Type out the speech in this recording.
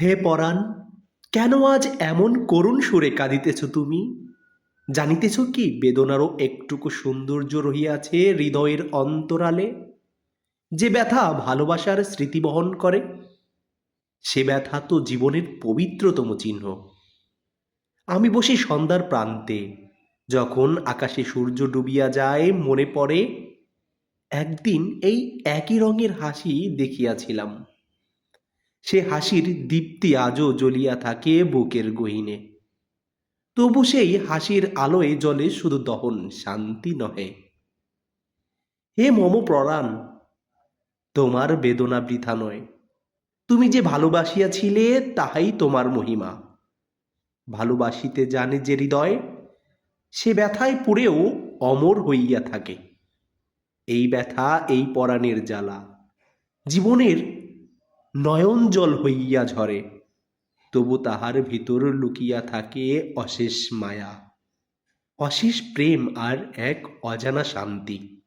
হে পরাণ, কেন আজ এমন করুণ সুরে কাঁদিতেছ তুমি? জানিতেছ কি বেদনারও একটুকু সৌন্দর্য রহিয়াছে হৃদয়ের অন্তরালে? যে ব্যথা ভালোবাসার স্মৃতি বহন করে, সে ব্যথা তো জীবনের পবিত্রতম চিহ্ন। আমি বসি সন্ধ্যার প্রান্তে, যখন আকাশে সূর্য ডুবিয়া যায়, মনে পড়ে, একদিন এই একই রঙের হাসি দেখিয়াছিলাম। সে হাসির দীপ্তি আজও জ্বলিয়া থাকে বুকের গহীনে। তবু সেই হাসির আলোয় জলে শুধু দহন শান্তি নহে। হে মম প্রাণ তোমার বেদনা বৃথা নয়। তুমি যে ভালোবাসিয়াছিলে, তাহাই তোমার মহিমা। ভালোবাসিতে জানে যে হৃদয়, সে ব্যথায় পুড়েও অমর হইয়া থাকে। এই ব্যথা, এই পরাণের জ্বালা, জীবনের নয়ন জল হইয়া ঝরে, তবু তাহার ভিতর লুকিয়া থাকে অশেষ মায়া। অশেষ প্রেম আর এক অজানা শান্তি।